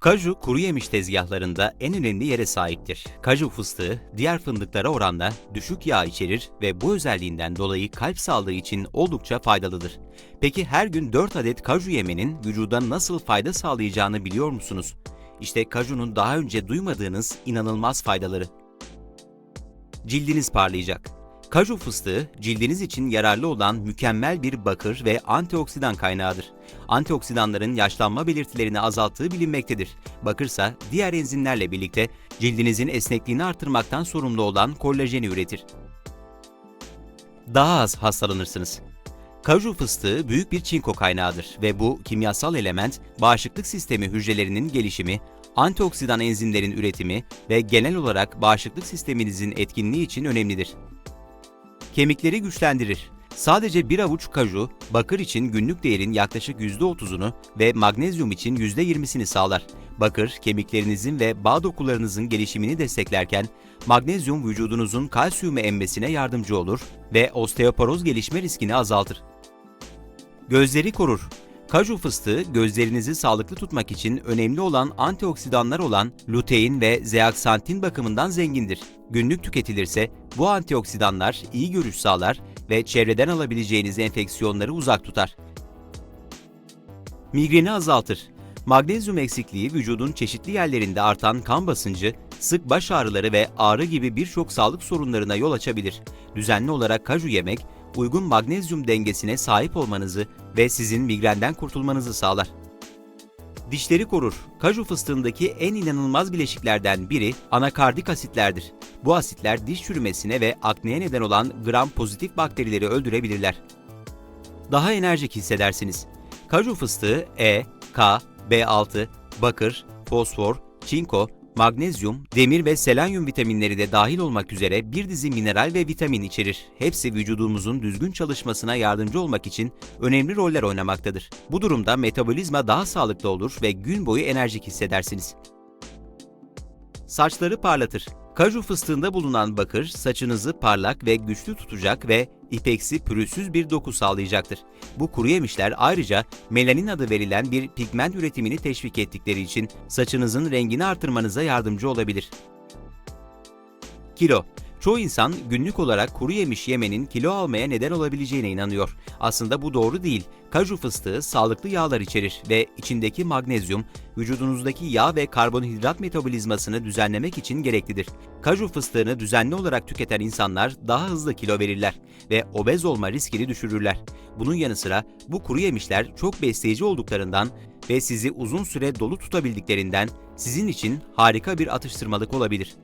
Kaju kuru yemiş tezgahlarında en önemli yere sahiptir. Kaju fıstığı diğer fındıklara oranla düşük yağ içerir ve bu özelliğinden dolayı kalp sağlığı için oldukça faydalıdır. Peki her gün 4 adet kaju yemenin vücuda nasıl fayda sağlayacağını biliyor musunuz? İşte kajunun daha önce duymadığınız inanılmaz faydaları. Cildiniz parlayacak. Kaju fıstığı cildiniz için yararlı olan mükemmel bir bakır ve antioksidan kaynağıdır. Antioksidanların yaşlanma belirtilerini azalttığı bilinmektedir. Bakırsa diğer enzimlerle birlikte cildinizin esnekliğini artırmaktan sorumlu olan kolajeni üretir. Daha az hastalanırsınız. Kaju fıstığı büyük bir çinko kaynağıdır ve bu kimyasal element bağışıklık sistemi hücrelerinin gelişimi, antioksidan enzimlerin üretimi ve genel olarak bağışıklık sisteminizin etkinliği için önemlidir. Kemikleri güçlendirir. Sadece bir avuç kaju, bakır için günlük değerin yaklaşık %30'unu ve magnezyum için %20'sini sağlar. Bakır, kemiklerinizin ve bağ dokularınızın gelişimini desteklerken, magnezyum vücudunuzun kalsiyumu emmesine yardımcı olur ve osteoporoz gelişme riskini azaltır. Gözleri korur. Kaju fıstığı gözlerinizi sağlıklı tutmak için önemli olan antioksidanlar olan lutein ve zeaksantin bakımından zengindir. Günlük tüketilirse bu antioksidanlar iyi görüş sağlar ve çevreden alabileceğiniz enfeksiyonları uzak tutar. Migreni azaltır. Magnezyum eksikliği vücudun çeşitli yerlerinde artan kan basıncı, sık baş ağrıları ve ağrı gibi birçok sağlık sorunlarına yol açabilir. Düzenli olarak kaju yemek, uygun magnezyum dengesine sahip olmanızı ve sizin migrenden kurtulmanızı sağlar. Dişleri korur. Kaju fıstığındaki en inanılmaz bileşiklerden biri anakardik asitlerdir. Bu asitler diş çürümesine ve akneye neden olan gram pozitif bakterileri öldürebilirler. Daha enerjik hissedersiniz. Kaju fıstığı E, K, B6, bakır, fosfor, çinko, magnezyum, demir ve selenyum vitaminleri de dahil olmak üzere bir dizi mineral ve vitamin içerir. Hepsi vücudumuzun düzgün çalışmasına yardımcı olmak için önemli roller oynamaktadır. Bu durumda metabolizma daha sağlıklı olur ve gün boyu enerjik hissedersiniz. Saçları parlatır. Kaju fıstığında bulunan bakır saçınızı parlak ve güçlü tutacak ve ipeksi pürüzsüz bir doku sağlayacaktır. Bu kuru yemişler ayrıca melanin adı verilen bir pigment üretimini teşvik ettikleri için saçınızın rengini artırmanıza yardımcı olabilir. Kilo Çoğu insan günlük olarak kuru yemiş yemenin kilo almaya neden olabileceğine inanıyor. Aslında bu doğru değil. Kaju fıstığı sağlıklı yağlar içerir ve içindeki magnezyum vücudunuzdaki yağ ve karbonhidrat metabolizmasını düzenlemek için gereklidir. Kaju fıstığını düzenli olarak tüketen insanlar daha hızlı kilo verirler ve obez olma riskini düşürürler. Bunun yanı sıra bu kuru yemişler çok besleyici olduklarından ve sizi uzun süre dolu tutabildiklerinden sizin için harika bir atıştırmalık olabilir.